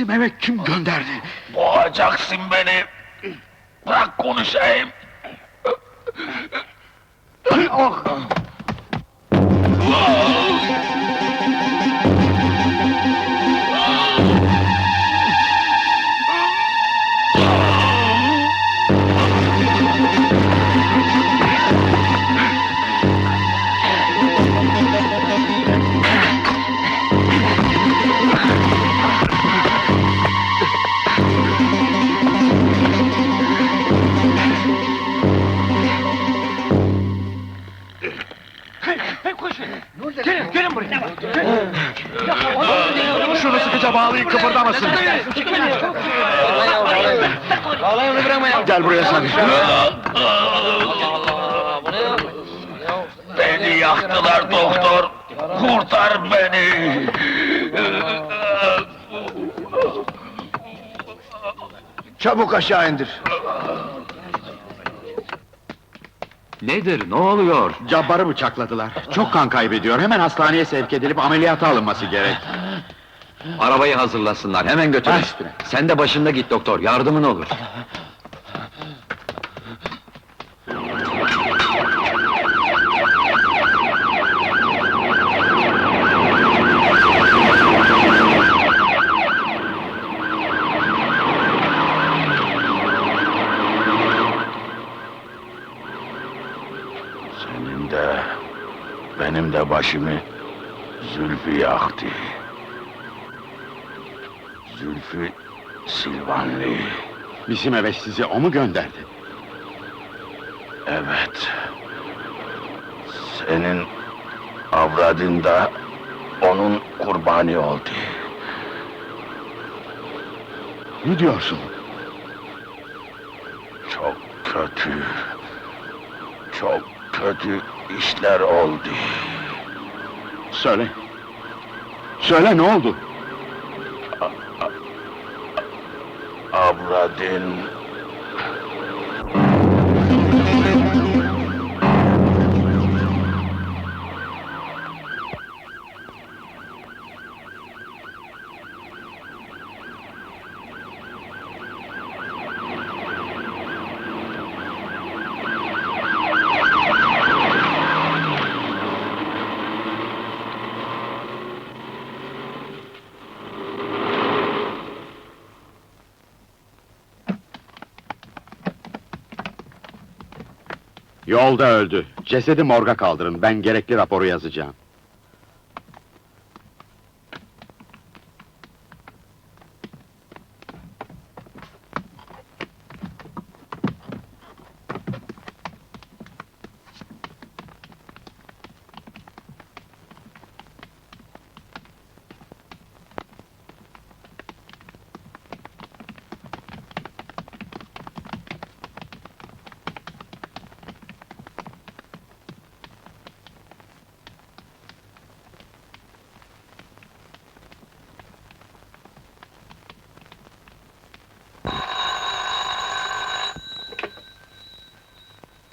Bizim eve kim gönderdi? Boğacaksın beni. Bırak konuşayım. Oh! Kurtar beni. Çabuk aşağı indir. Nedir, ne oluyor? Cabbarı bıçakladılar. Çok kan kaybediyor. Hemen hastaneye sevk edilip ameliyata alınması gerek. Arabayı hazırlasınlar, hemen götür. Baş üstüne. Sen de başında git doktor, yardımın olur. Senin de benim de başımı Zülfü yaktı. Zülfü Silvanlı. Bizim eve sizi o mu gönderdi? Evet. Senin avradın da onun kurbanı oldu. Ne diyorsun? Çok kötü. Kötü işler oldu. Söyle. Söyle ne oldu? Avradın Yolda öldü. Cesedi morga kaldırın. Ben gerekli raporu yazacağım.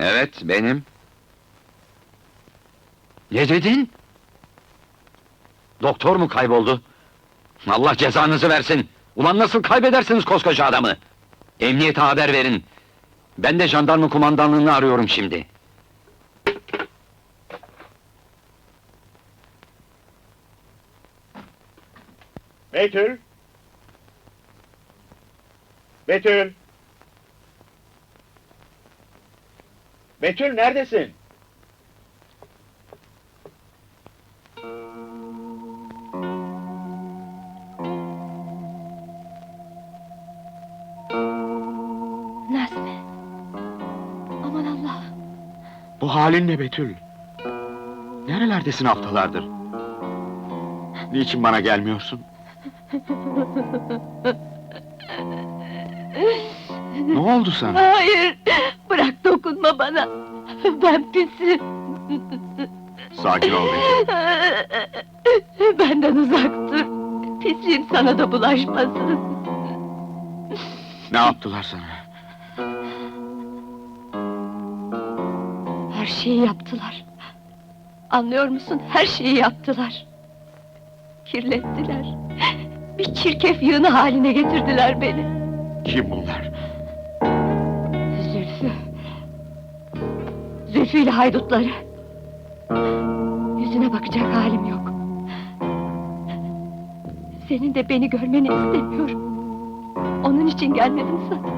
Evet, benim. Ne dedin? Doktor mu kayboldu? Allah cezanızı versin! Ulan nasıl kaybedersiniz koskoca adamı? Emniyete haber verin. Ben de jandarma kumandanlığını arıyorum şimdi. Betül! Betül! Betül neredesin? Nazmi. Aman Allah. Bu halin ne Betül? Nerelerdesin haftalardır? Niçin bana gelmiyorsun? ne oldu sana? Hayır. Dokunma bana. Ben pisim. Sakin ol Betül. Benden uzak dur. Pisliğim sana da bulaşmasın. Ne yaptılar sana? Her şeyi yaptılar. Anlıyor musun? Her şeyi yaptılar. Kirlettiler. Bir çirkef yığını haline getirdiler beni. Kim bunlar? Zülfü ile haydutları. Yüzüne bakacak halim yok. Senin de beni görmeni istemiyorum. Onun için gelmedim sana.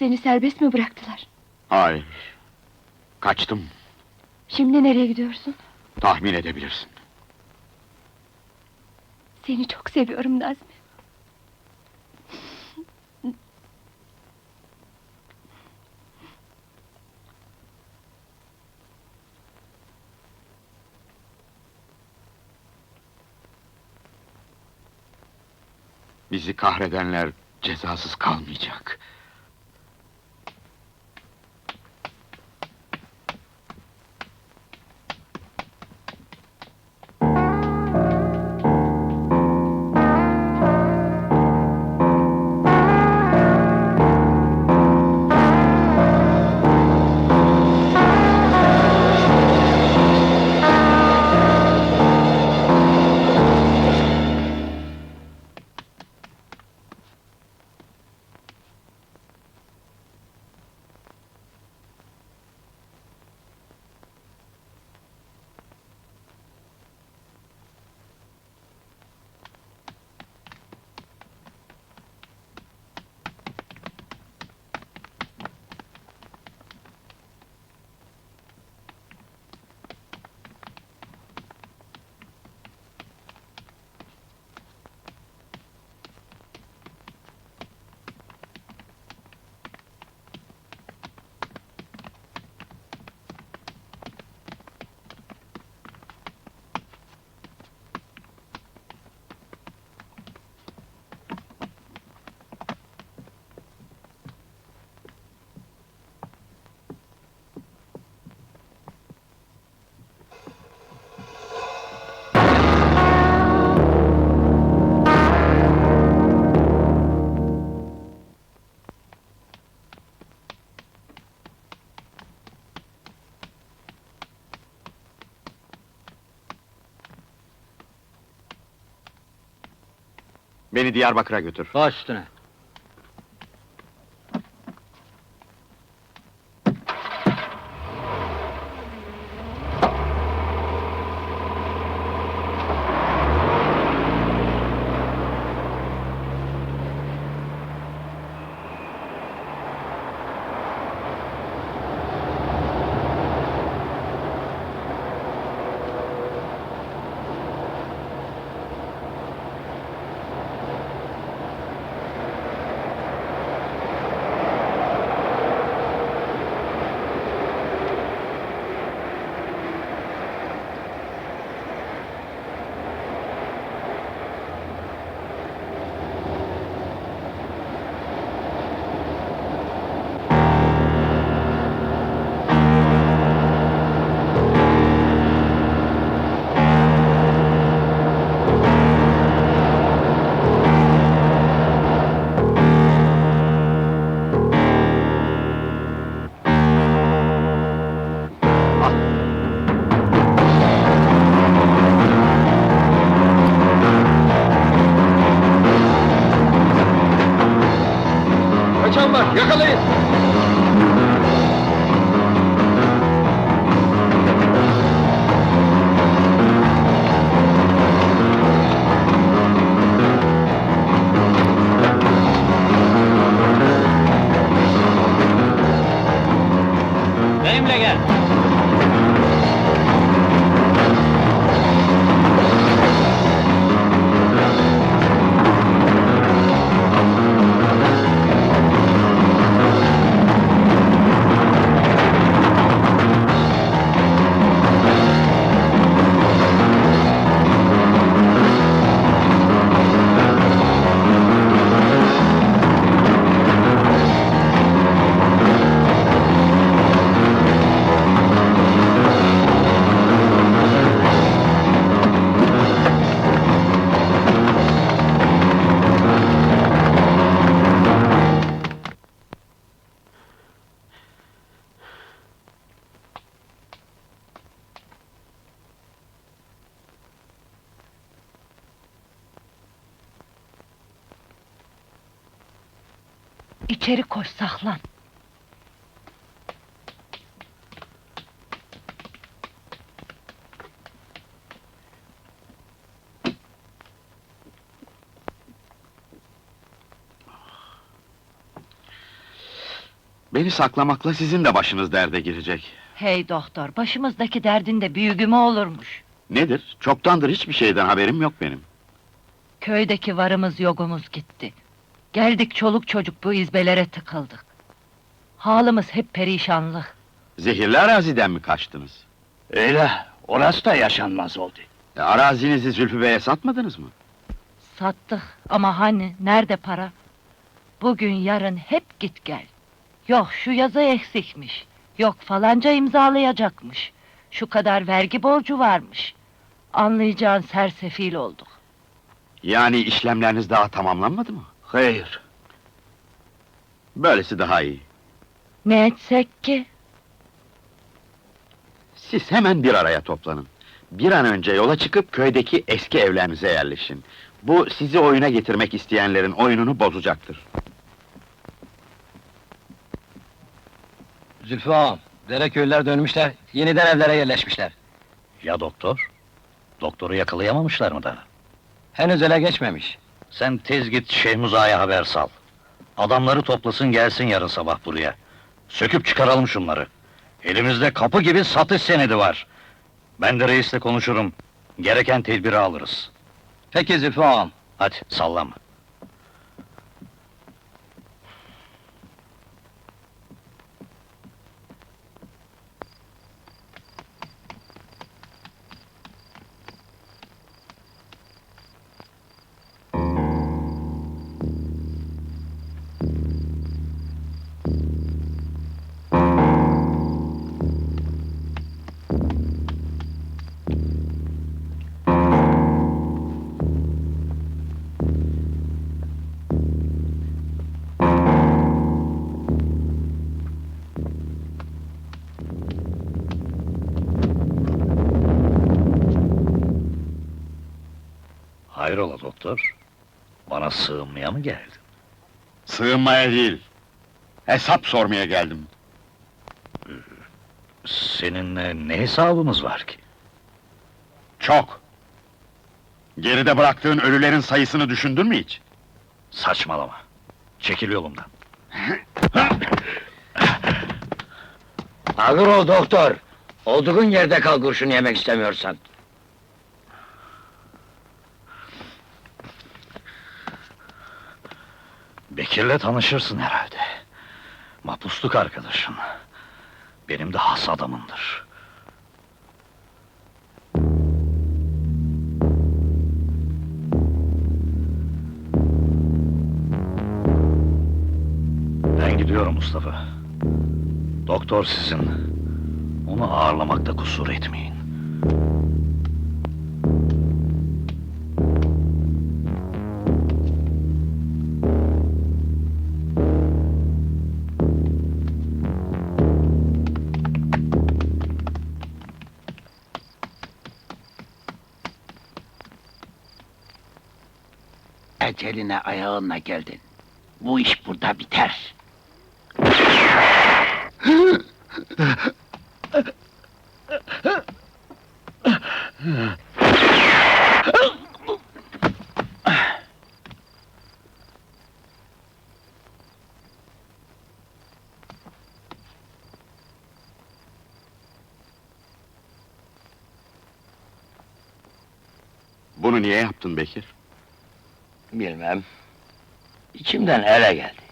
Seni serbest mi bıraktılar? Hayır. Kaçtım. Şimdi nereye gidiyorsun? Tahmin edebilirsin. Seni çok seviyorum Nazmi. Bizi kahredenler cezasız kalmayacak. Beni Diyarbakır'a götür. Baş üstüne. İçeri koş saklan. Beni saklamakla sizin de başınız derde girecek. Hey doktor, başımızdaki derdin de büyüğü mü olurmuş? Nedir? Çoktandır hiçbir şeyden haberim yok benim. Köydeki varımız yogumuz gitti. Geldik çoluk çocuk bu izbelere tıkıldık. Halımız hep perişanlık. Zehirli araziden mi kaçtınız? Öyle, orası da yaşanmaz oldu. E, arazinizi Zülfü Bey'e satmadınız mı? Sattık ama hani nerede para? Bugün yarın hep git gel. Yok şu yazı eksikmiş. Yok falanca imzalayacakmış. Şu kadar vergi borcu varmış. Anlayacağın sersefil olduk. Yani işlemleriniz daha tamamlanmadı mı? Hayır, Böylesi daha iyi. Ne etsek ki? Siz hemen bir araya toplanın. Bir an önce yola çıkıp köydeki eski evlerinize yerleşin. Bu sizi oyuna getirmek isteyenlerin oyununu bozacaktır. Zülfü ağam, Dereköylüler dönmüşler, yeniden evlere yerleşmişler. ya doktor? Doktoru yakalayamamışlar mı daha? Henüz ele geçmemiş. Sen tez git Şehmuza'ya haber sal. Adamları toplasın gelsin yarın sabah buraya. Söküp çıkaralım şunları. Elimizde kapı gibi satış senedi var. Ben de reisle konuşurum. Gereken tedbiri alırız. Peki Zülfü ağam. Hadi sallama. Doktor? Bana sığınmaya mı geldin? Sığınmaya değil, hesap sormaya geldim. Seninle ne hesabımız var ki? Çok. Geride bıraktığın ölülerin sayısını düşündün mü hiç? Saçmalama. Çekil yolumdan. Ağır ol doktor. Olduğun yerde kal kurşun yemek istemiyorsan. Bekir'le tanışırsın herhalde. Mapusluk arkadaşın. Benim de has adamımdır. Ben gidiyorum Mustafa. Doktor sizin. Onu ağırlamakta kusur etmeyin. Eceline ayağınla geldin. Bu iş burada biter. Bunu niye yaptın Bekir? Bilmem. İçimden ele geldi.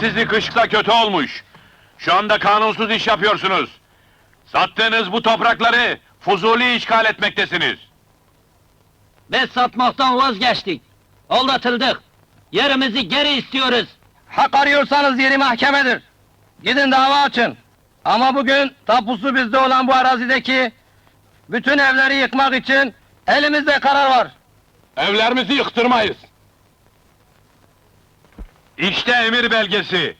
Sizi kışta kötü olmuş. Şu anda kanunsuz iş yapıyorsunuz. Sattığınız bu toprakları Fuzuli işgal etmektesiniz. Biz satmaktan vazgeçtik. Aldatıldık. Yerimizi geri istiyoruz. Hak arıyorsanız yeri mahkemedir. Gidin dava açın. Ama bugün tapusu bizde olan bu arazideki bütün evleri yıkmak için elimizde karar var. Evlerimizi yıktırmayız. İşte emir belgesi.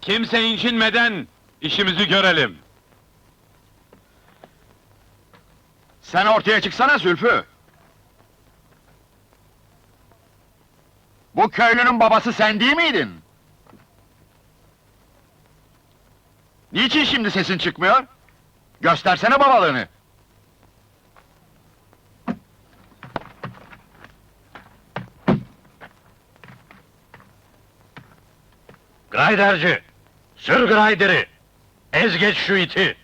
Kimse incinmeden işimizi görelim. Sen ortaya çıksana Zülfü. Bu köylünün babası sen değil miydin? Niçin şimdi sesin çıkmıyor? Göstersene babalığını. Grayderci! Sür grayderi! Ez geç şu iti!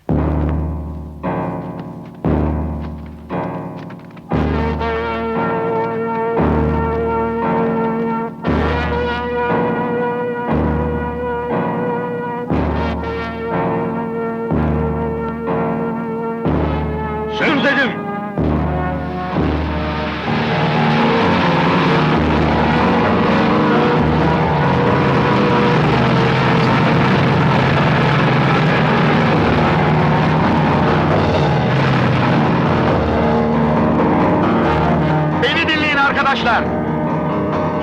Arkadaşlar.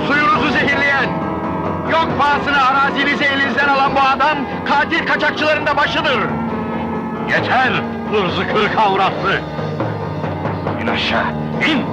Suyunuzu zehirleyen, yok pahasına arazinizi elinizden alan bu adam, katil kaçakçıların da başıdır. Yeter! Hırzı kırık avratlı! İn aşağı, in!